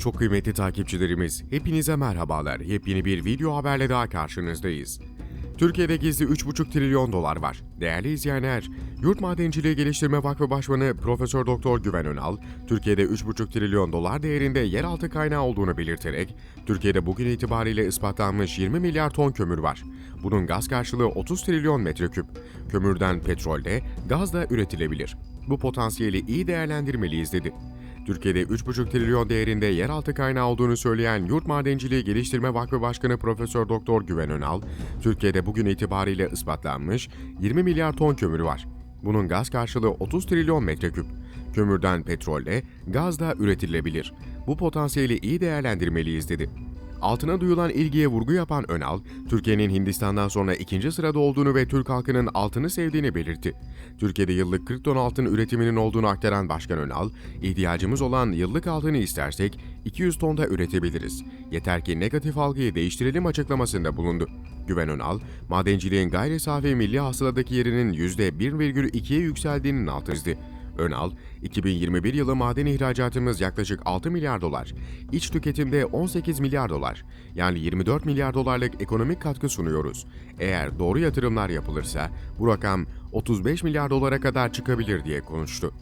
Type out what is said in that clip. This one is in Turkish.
Çok kıymetli takipçilerimiz, hepinize merhabalar. Yepyeni bir video haberle daha karşınızdayız. Türkiye'de gizli 3,5 trilyon dolar var. Değerli izleyenler, Yurt Madenciliği Geliştirme Vakfı Başkanı Profesör Doktor Güven Önal, Türkiye'de 3,5 trilyon dolar değerinde yeraltı kaynağı olduğunu belirterek, Türkiye'de bugün itibariyle ispatlanmış 20 milyar ton kömür var. Bunun gaz karşılığı 30 trilyon metreküp. Kömürden petrol de, gaz da üretilebilir. Bu potansiyeli iyi değerlendirmeliyiz dedi. Türkiye'de 3,5 trilyon değerinde yeraltı kaynağı olduğunu söyleyen Yurt Madenciliği Geliştirme Vakfı Başkanı Profesör Doktor Güven Önal, Türkiye'de bugün itibariyle ispatlanmış 20 milyar ton kömür var. Bunun gaz karşılığı 30 trilyon metreküp. Kömürden petrolle, gaz da üretilebilir. Bu potansiyeli iyi değerlendirmeliyiz dedi. Altına duyulan ilgiye vurgu yapan Önal, Türkiye'nin Hindistan'dan sonra ikinci sırada olduğunu ve Türk halkının altını sevdiğini belirtti. Türkiye'de yıllık 40 ton altın üretiminin olduğunu aktaran Başkan Önal, ihtiyacımız olan yıllık altını istersek 200 ton da üretebiliriz. Yeter ki negatif algıyı değiştirelim açıklamasında bulundu. Güven Önal, madenciliğin gayri safi milli hasıladaki yerinin %1,2'ye yükseldiğinin altını çizdi. Önal, 2021 yılı maden ihracatımız yaklaşık 6 milyar dolar, iç tüketimde 18 milyar dolar, yani 24 milyar dolarlık ekonomik katkı sunuyoruz. Eğer doğru yatırımlar yapılırsa bu rakam 35 milyar dolara kadar çıkabilir diye konuştu.